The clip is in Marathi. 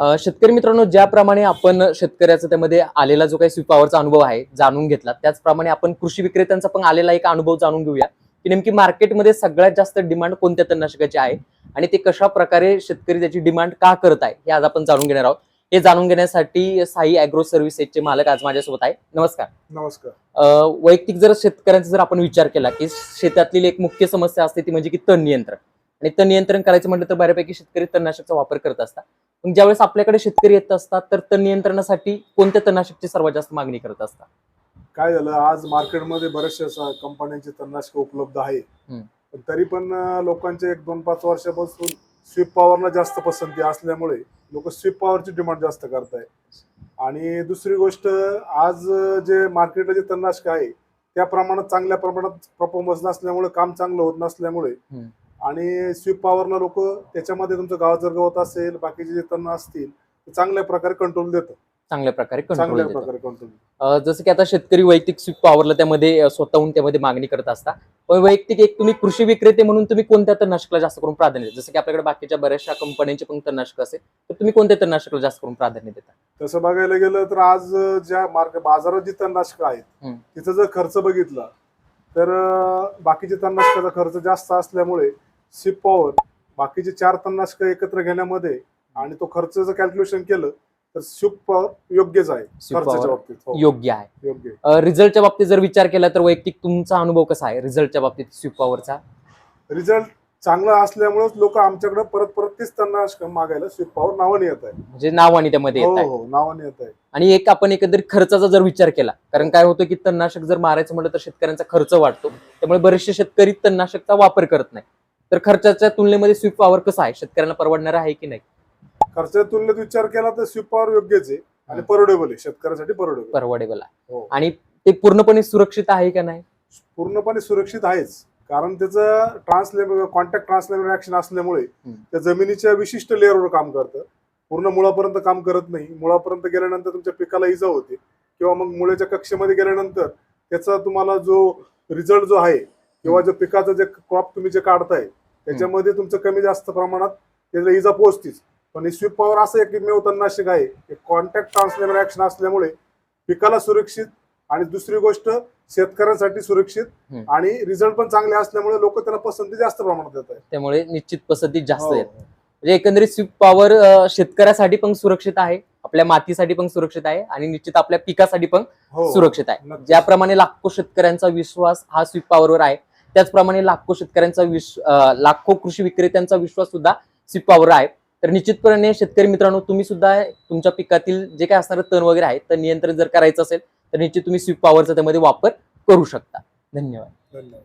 अ, शेतकरी मित्रांनो ज्याप्रमाणे आपण शेतकऱ्याचा त्यामध्ये आलेला जो काही स्वीपावरचा अनुभव आहे जाणून घेतला. त्याचप्रमाणे आपण कृषी विक्रेत्यांचा पण आलेला एक अनुभव जाणून घेऊया की नेमकी मार्केटमध्ये सगळ्यात जास्त डिमांड कोणत्या तणनाशकाची आहे आणि ते कशा प्रकारे शेतकरी त्याची डिमांड का करत आहे हे आज आपण जाणून घेणार आहोत. हे जाणून घेण्यासाठी साई अॅग्रो सर्व्हिसेसचे मालक आज माझ्यासोबत आहे. नमस्कार. नमस्कार. वैयक्तिक जर शेतकऱ्यांचा जर आपण विचार केला की शेतातली एक मुख्य समस्या असते ती म्हणजे की तण नियंत्रण आणि तण नियंत्रण करायचं म्हटलं तर बऱ्यापैकी शेतकरी तणनाशकचा वापर करत असतात. पण ज्यावेळेस आपल्याकडे शेतकरी येत असतात तर तण नियंत्रणासाठी कोणत्या तणनाशकची सर्वात जास्त मागणी करत असतात काय झालं आज मार्केटमध्ये बऱ्याचशा कंपन्यांची तणनाशक उपलब्ध आहे. पण तरी पण लोकांचे एक दोन पाच वर्षापासून स्विप पॉवरला जास्त पसंती असल्यामुळे लोक स्विप पॉवरची डिमांड जास्त करताय आणि दुसरी गोष्ट आज जे मार्केटला जे तणनाशक आहे त्या प्रमाणात चांगल्या प्रमाणात परफॉर्मन्स नसल्यामुळे काम चांगलं होत नसल्यामुळे. आणि स्विप पॉवरला लोक त्याच्यामध्ये तुमचं गावात जर गवत असेल बाकीचे जे तण असतील ते चांगल्या प्रकारे कंट्रोल देतं. चांगल्या प्रकारे चांगल्या कंट्रोल प्रकारे कंट्रोल अ, जसं की आता शेतकरी वैयक्तिक स्वीप पॉवरला त्यामध्ये स्वतःहून त्यामध्ये मागणी करत असता पण वैयक्तिक एक तुम्ही कृषी विक्रेते म्हणून तुम्ही कोणत्या तणनाशकाला जास्त करून प्राधान्य देता? जसं की आपल्याकडे बाकीच्या बऱ्याचशा कंपन्यांचे पण तणनाशक असेल तर तुम्ही कोणत्या तणनाशकाला जास्त करून प्राधान्य देता? तसं बघायला गेलं तर आज ज्या मार्केट बाजारात जी तणनाशकं आहेत. तिथं जर खर्च बघितला तर अं, बाकीचे तणनाशकाचा खर्च जास्त असल्यामुळे सिप पॉवर बाकीचे चार तणनाशकं एकत्र घेण्यामध्ये आणि तो खर्च जर कॅल्क्युलेशन केलं तर सिप पॉवर योग्यच आहे खर्चाच्या बाबतीत. हो, योग्य आहे. योग्य. आहे. अ, रिझल्टच्या बाबतीत जर विचार केला तर वैयक्तिक तुमचा अनुभव कसा आहे रिझल्टच्या बाबतीत स्वीप पॉवरचा रिझल्ट चांगला असल्यामुळेच लोक आमच्याकडे परत परत तीच तणनाशक मागायला सिप पॉवर नावाने येत आहे. म्हणजे नावाने त्यामध्ये हो येत आहे. हो नावाने येत आहे. आणि एक आपण एकंदरीत खर्चाचा जर विचार केला कारण काय होतं की तणनाशक जर मारायचं म्हटलं तर शेतकऱ्यांचा खर्च वाढतो. त्यामुळे बरेचसे शेतकरी तणनाशकचा वापर करत नाही तर खर्चाच्या तुलनेमध्ये स्वीप पॉवर कसा आहे? शेतकऱ्यांना परवडणार आहे की नाही? खर्चाच्या तुलनेत विचार केला तर स्विप पॉवर योग्यच आहे आणि. परवडेबल आहे. शेतकऱ्यासाठी परवडेबल परवडेबल आहे. हो. आणि ते पूर्णपणे सुरक्षित आहे का नाही? पूर्णपणे सुरक्षित आहेच. कारण त्याचं ट्रान्सलेबल कॉन्टॅक्ट ट्रान्सलेबल ऍक्शन असल्यामुळे त्या जमिनीच्या विशिष्ट लेअरवर काम करतं. पूर्ण मुळापर्यंत काम करत नाही. मुळापर्यंत गेल्यानंतर तुमच्या पिकाला इजा होते. किंवा मग मुळ्याच्या कक्षेमध्ये गेल्यानंतर त्याचा तुम्हाला जो रिझल्ट जो आहे किंवा जो पिकाचं जे क्रॉप तुम्ही जे काढताय त्याच्यामध्ये तुमचं कमी जास्त प्रमाणात त्याला इजा पोहोचतीच पण ही स्वीप पॉवर असं एकमेव तणनाशक आहे कॉन्टॅक्ट ट्रान्सलेबल ऍक्शन असल्यामुळे पिकाला सुरक्षित आणि दुसरी गोष्ट शेतकऱ्यांसाठी सुरक्षित. आणि रिझल्ट पण चांगले असल्यामुळे लोक त्याला पसंती जास्त प्रमाणात देत आहेत त्यामुळे निश्चित पसंती जास्त हो. आहेत म्हणजे एकंदरीत स्वीप पॉवर शेतकऱ्यासाठी पण सुरक्षित आहे आपल्या मातीसाठी पण सुरक्षित आहे आणि निश्चित आपल्या पिकासाठी पण हो. सुरक्षित आहे. ज्याप्रमाणे लाखो शेतकऱ्यांचा विश्वास हा स्वीप पॉवरवर आहे त्याचप्रमाणे लाखो शेतकऱ्यांचा विश्व लाखो कृषी विक्रेत्यांचा विश्वास सुद्धा सिप्पावर आहे. तर निश्चितपणे शेतकरी मित्रांनो तुम्ही सुद्धा तुमच्या पिकातील जे काय असणारं तण वगैरे आहे तर नियंत्रण जर करायचं असेल तर निश्चित तुम्ही स्विप पॉवरचा त्यामध्ये वापर करू शकता. धन्यवाद. धन्यवाद.